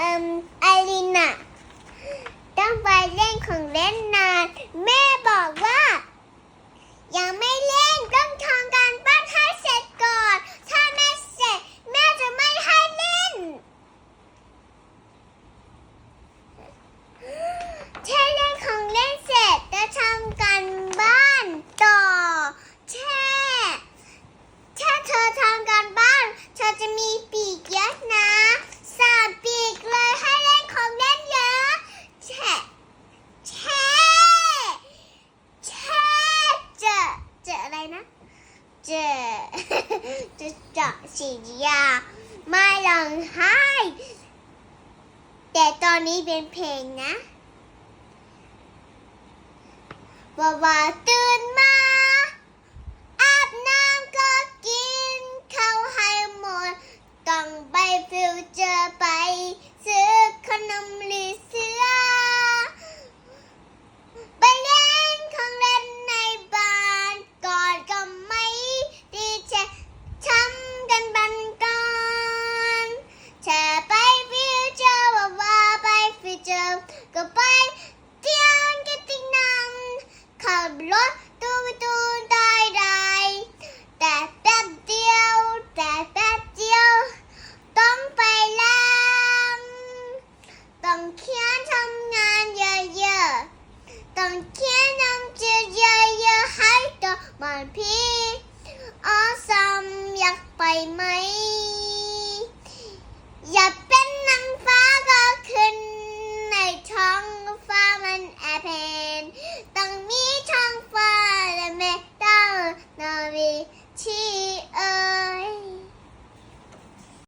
ออลินอะต้องไปเล่นของเล่นนานแม่ นะจะจะจะสียาไม่ร้องไห้ แต่ตอนนี้เป็นเพลงนะว่าว่าตื่นมา ต้องเขียนทำงานเยอะๆต้องเขียนทำจืดเยอะๆให้ตัวมันพี่อออยากไปไหม อยากเป็นนางฟ้าก็ขึ้นในท้องฟ้ามันแอบเพนต้องมีท้องฟ้าและเมตตานาวีที่เออ